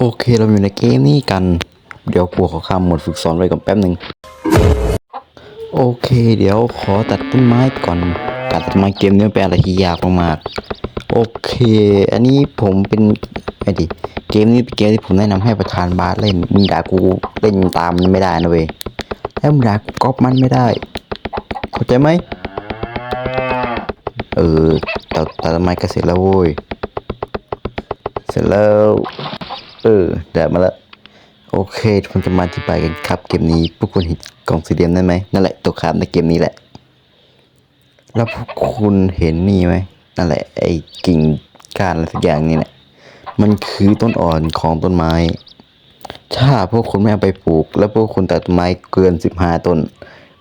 โอเคเราอยู่ในเกมนี้กัน เดี๋ยวกูขอข้ามหมดฝึกสอนไว้ก่อนแป๊บหนึ่งโอเค เดี๋ยวขอตัดต้นไม้ก่อน การตัดต้นไม้เกมนี้เป็นอะไรที่ยากมากๆโอเค อันนี้ผมเป็นไอ้ดิเกมนี้เป็นเกมที่ผมแนะนำให้ประธานบาสเล่นมึงด่ากูเล่นตามมันไม่ได้นะเว้ยแล้วมึงด่ากูก๊อปมันไม่ได้ เข้าใจไหมเออตัดตัดต้นไม้ก็เสร็จแล้วโว้ยเสร็จแล้ว เออได้มาแล้ว โอเคผมจะมาอธิบายกันครับ เกมนี้พวกคุณเห็นกล่องสีเหลี่ยมได้ไหมนั่นแหละตัวคาบในเกมนี้แหละ แล้วพวกคุณเห็นนี่ไหมนั่นแหละไอ้กิ่งก้านอะไรสักอย่างนี่แหละมันคือต้นอ่อนของต้นไม้ ถ้าพวกคุณไม่เอาไปปลูก แล้วพวกคุณตัดต้นไม้เกินสิบห้าต้น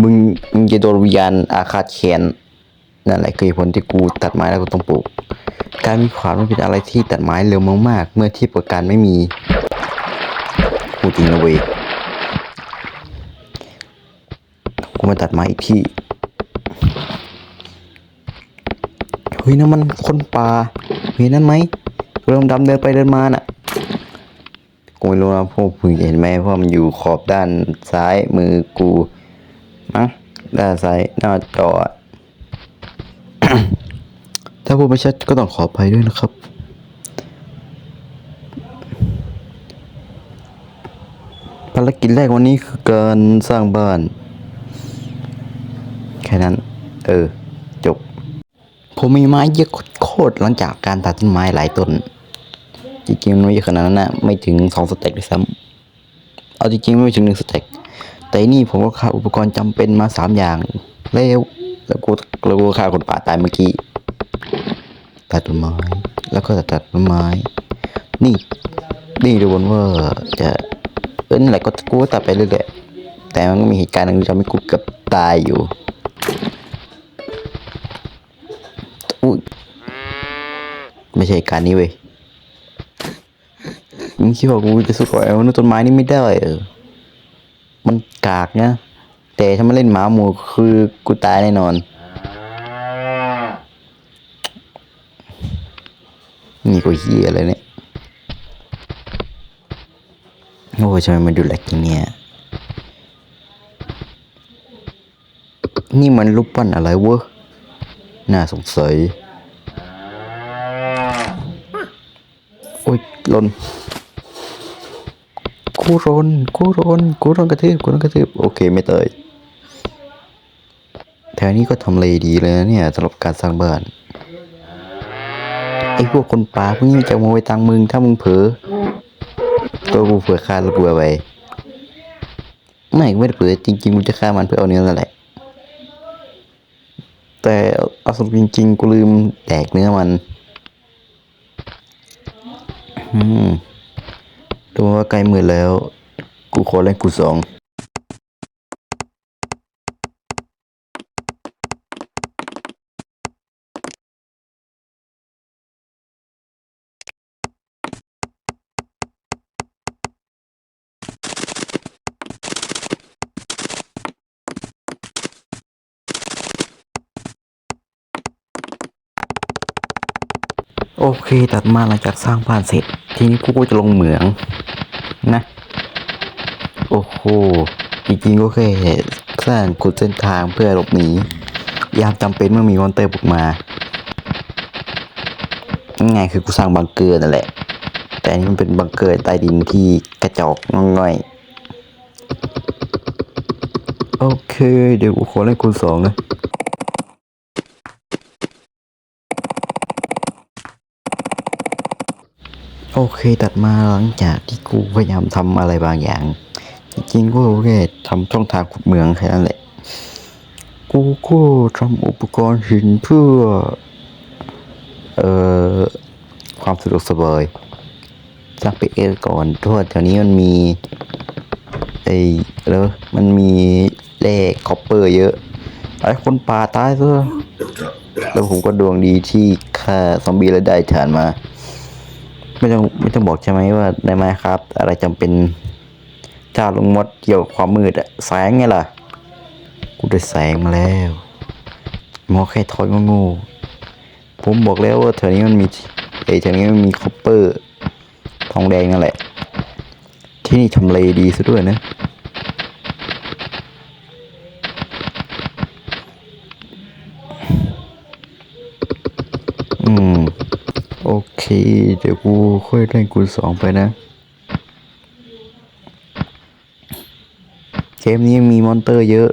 มึงมึงจะโดนวิญญาณอาฆาตแค้น นั่นแหละคือผลที่กูตัดไม้แล้วกูต้องปลูก การมีขวานมันเป็นอะไรที่ตัดไม้เร็วมากๆ เมื่อทียบกับการไม่มีพูจริงนะเว้ยกูมาตัดไม้อีกที่เฮ้ยนั่นมันคนป่าเห็นนั่นไหมเริ่มดำเดินไปเดินมาน่ะกูไม่รู้นะพวกมึงเห็นไหมเพราะมันอยู่ขอบด้านซ้ายมือกูมั้งด้านซ้ายหน้าจอ ถ้าพูดไม่ชัดก็ต้องขออภัยด้วยนะครับ ภารกิจแรกวันนี้คือการสร้างบ้าน แค่นั้น เออ จบ ผมมีไม้เยอะโคตรหลังจากการตัดต้นไม้หลายต้น จริงๆมันไม่เยอะขนาดนั้นนะไม่ถึงสองสเต็กด้วยซ้ำเอาจริงๆไม่ถึงหนึ่งสเต็กแต่นี่ผมก็ขาดอุปกรณ์จำเป็นมาสามอย่างแล้ว แล้วกูแล้วกูฆ่าคนป่าตายเมื่อกี้ตัดต้นไม้ แล้วก็ตัดต้นไม้ นี่ นี่ดูบนว่าจะเออนั่นแหละก็กูก็ตัดไปเรื่อยๆแต่มันก็มีเหตุการณ์หนึ่งที่ทำให้กูเกือบตายอยู่อุ้ยไม่ใช่การนี้เว้ยมึงคิดว่ากูจะสู้กับไอ้มนุษย์ต้นไม้นี่ไม่ได้เออมันกากเนะ แต่ถ้ามาเล่นหมาหมูคือกูตายแน่นอน นี่ก็เฮียอะไรเนี่ย โอ้ยทำไมมันดูแหลกอย่างเนี้ยนี่มันรูปปั้นอะไรเวะ น่าสงสัย โอ้ยลนกูรนกูรนกูรนกระทืบกูรนกระทืบ โอเค ไม่เตย แถวนี้ก็ทำเลดีเลยนะเนี่ยสำหรับการสร้างบ้านไอ้พวกคนป่าพวกนี้จะขโมยตังมึงถ้ามึงเผลอตัวกูเผื่อฆ่าแล้วกูเอไปไม่ไม่ได้เผลอจริงๆกูจะฆ่ามันเพื่อเอาเนื้อนั่นแหละแต่เอาสรุปจริงๆกูลืมแดกเนื้อมันอืมตัวว่าใกล้มือแล้ว กูขอเล่นกูสอง โอเคตัดมาหลังจากสร้างบ้านเสร็จ ทีนี้กูก็จะลงเหมืองนะ โอ้โหจริงๆก็แค่สร้างขุดเส้นทางเพื่อหลบหนียามจำเป็นเมื่อมีมอนเตอร์บุกมาง่ายคือกูสร้างบังเกอร์นั่นแหละ แต่นนี้มันเป็นบังเกอร์ใต้ดินที่กระจอกง่อยๆโอเค เดี๋ยวกูขอเล่นคูณสองนะ โอเคตัดมาหลังจากที่กูพยายามทำอะไรบางอย่าง จริงๆกูแค่ทำช่องทางขุดเมืองแค่นั้นแหละ กูก็ทำอุปกรณ์หินเพื่อ เอ่อ ความสะดวกสบายสร้างไปเอลก่อนเพราะว่าแถวนี้มันมีไอ้แล้วมันมีแร่คอปเปอร์เยอะไอ้คนป่าตายซะแล้วผมก็ดวงดีที่ฆ่าซอมบี้แล้วได้ฐานมา ไม่ต้องไม่ต้องบอกใช่ไหมว่าในไมครับ อะไรจำเป็นถ้าลงมดเกี่ยวกับความมืดอะแสงไงล่ะ กูได้แสงมาแล้วมอแค่ทอยงงูผมบอกแล้วว่าแถวนี้มันมีเอ้แถวนี้มันมีคอปเปอร์ ทองแดงนั่นแหละ ที่นี่ทำเลดีซะด้วยนะ โอเค เดี๋ยวกูค่อยได้กูสองไปนะ เกมนี้มีมอนเตอร์เยอะ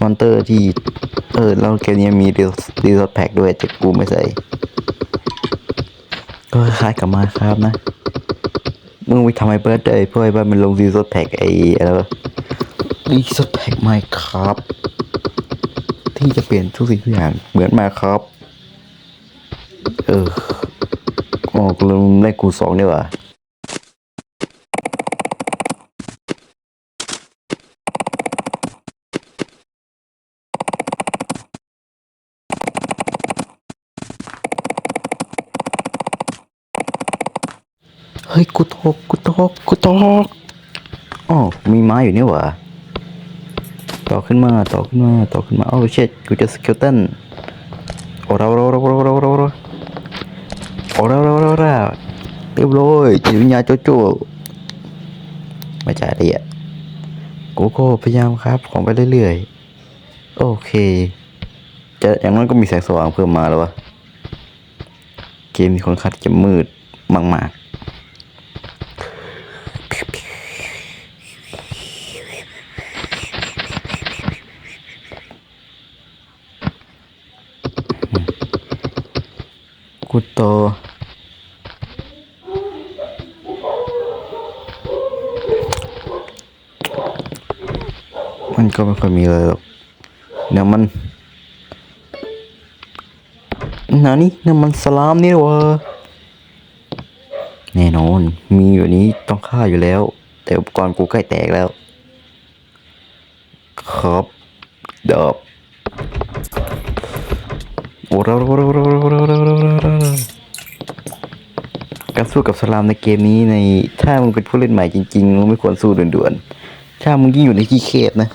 มอนเตอร์ที่ เออแล้วเกมนี้มีดีดีสอดแพ็กด้วยแต่กูไม่ใส่ ก็คล้ายกับมาครับนะ มึงไปทำไมเปิดได้เพื่อให้บ้านมันลงดีสอดแพ็กไอ้อะไรวะดีสอดแพ็กไม่ครับ ที่จะเปลี่ยนทุกสิ่งทุกอย่างเหมือนมาครับ เออออกลืมได้กูสองนี่หว่าเฮ้ยกูตกกูตกกูตกอ๋อมีไม้อยู่นี่หว่าต่อขึ้นมาต่อขึ้นมาต่อขึ้นมาโอ้เช็ดกูจะสเกลตันโอ้เราเราเราเราเราเราเราโอ้เราเราเราเราเรี ยบร้อยจิตวิญญาณโจโจ้ไม่ใช่ดิอะกูก็พยายามครับ ของไปเรื่อยๆ โอเค จะอย่างน้อยก็มีแสงสว่างเพิ่มมาแล้ววะ เกมนี้ค่อนข้างจะมืดมากๆกูโต ก็ไม่ค่อยมีเลยหรอกน้ำมันนานี่น้ำมันสลามนี่วะแน่นอน มีอยู่นี้ต้องฆ่าอยู่แล้ว แต่อุปกรณ์กูใกล้แตกแล้ว ครับดอบโอ้เราเราเราเราเราเราเราการสู้กับสลามในเกมนี้ใน ถ้ามึงเป็นผู้เล่นใหม่จริงๆมึงไม่ควรสู้ด่วนๆ ถ้ามึงยิ่งอยู่ในขี้เคบนะ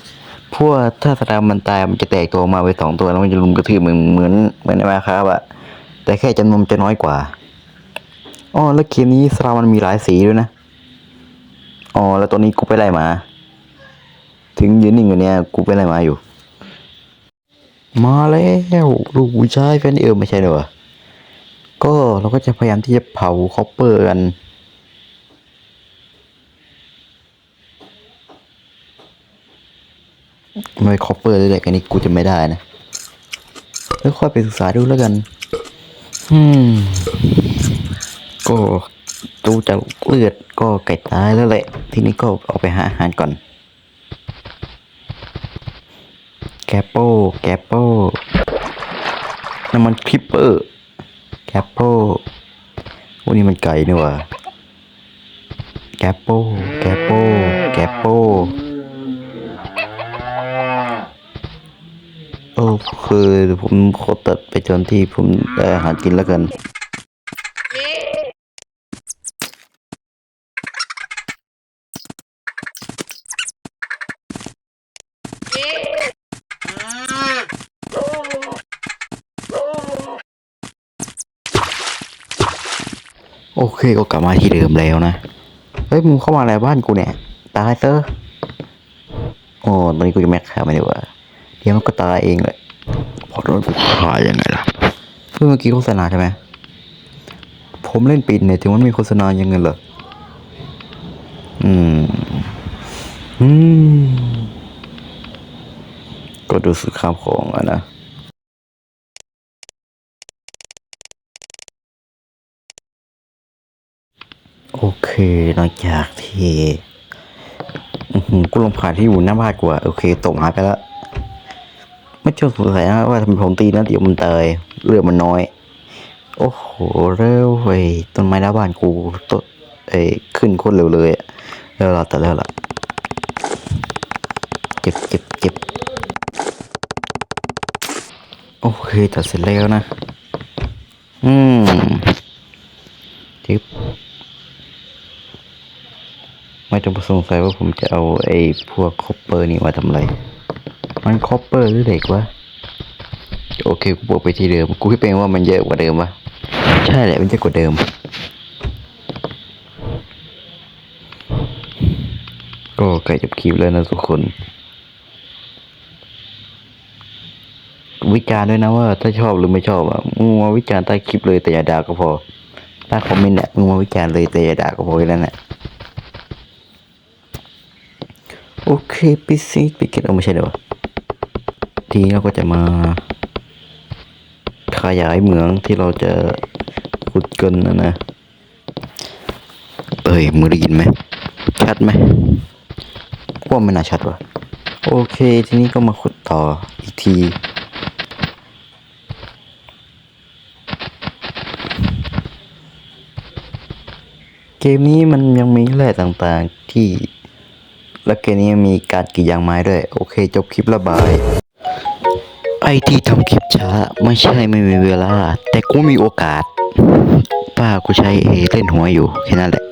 พว่าถ้าสลามมันตายมันจะแตกตัวมาไปสองตัวแล้วมันจะลุมกระทืบมึงเหมือนเหมือนในมาครับอะแต่แค่จำนวนจะน้อยกว่าอ๋อแล้วเกมนี้สลามมันมีหลายสีด้วยนะอ๋อแล้วตัวนี้กูไปไล่มา ถึงยืนนิ่งอยู่เนี่ยกูไปไล่มาอยู่ มาแล้วลูกผู้ชายแฟนเออไม่ใช่เลยวะก็เราก็จะพยายามที่จะเผาคอปเปอร์กัน ไม่คอปเปอร์เลยแหละกันนี้กูจะไม่ได้นะแล้วค่อยไปศึกษาดูแล้วกัน อืม ก็ดูจากเลือดก็ไก่ตายแล้วแหละ ทีนี้ก็ออกไปหาอาหารก่อน แกปโป้ แกปโป้น้ำมันคลิปเปอร์ แกปโป้วันนี้มันไก่นี่หว่าแกปโป้ แกปโป้ แกปโป้ โอ้คือผมขอตัดไปจนที่ผมได้อาหารกินแล้วกัน โอเคก็กลับมาที่เดิมแล้วนะ เฮ้ยมึงเข้ามาอะไรบ้านกูเนี่ย ตายเตอร์โอ้ตอนนี้กูจะแม็กฆ่าไม่ได้ว่า เดี๋ยวมันก็ตายเองเลยพอโดนกูฆ่ายังไงล่ะเพื่อเมื่อกี้โฆษณาใช่ไหมผมเล่นปิดเนี่ยถึงมันมีโฆษณายังไงเหรออืมอืมก็ดูสุดข้ามของอะนะโอเคหลังจากที่อื้อหือกูลงผ่านที่อยู่หน้าบ้านกูอะโอเค ตกหายไปแล้ว ไม่เชื่อสงสัยนะว่าทำไมผมตีนะเดี๋ยวมันเตยเลือดมันน้อย โอ้โหเร็วเว้ยต้นไม้หน้าบ้านกูต้นเอ้ขึ้นโคตรเร็วเลยเร็วละแต่เร็วละเจ็บเจ็บเจ็บโอเคตัดเสร็จแล้วนะ อืมจิบไม่ต้องสงสัยว่าผมจะเอาไอ้พวกคอปเปอร์นี่มาทำอะไร มันคอปเปอร์หรือเหล็กวะ โอเค กูบอกไปที่เดิม กูคิดเป็นว่ามันเยอะกว่าเดิมวะ ใช่แหละ มันเยอะกว่าเดิม ก็ใกล้จบคลิปแล้วนะทุกคน วิจารณ์ด้วยนะว่า ถ้าชอบหรือไม่ชอบอะมึงมาวิจารณ์ใต้คลิปเลยแต่อย่าด่าก็พอใต้คอมเมนต์เนี่ยมึงมาวิจารณ์เลยแต่อย่าด่าก็พอแค่นั้นแหละโอเคปิซิปิเกตเอาไม่ใช่เดี๋ยว นี้เราก็จะมา ขยายเหมืองที่เราจะขุดเกินนะนะเอ้ยมึงได้ยินไหมชัดไหมว่าไม่น่าชัดวะโอเค ทีนี้ก็มาขุดต่ออีกทีเกมนี้มันยังมีแร่ต่างๆที่ และเกมนี้ยังมีการกรีดยางไม้ด้วย โอเค จบคลิประบาย ไอที่ทำคลิปช้าไม่ใช่ไม่มีเวลา แต่กูมีโอกาส ป้ากูใช้เอเล่นหัวอยู่แค่นั้นแหละ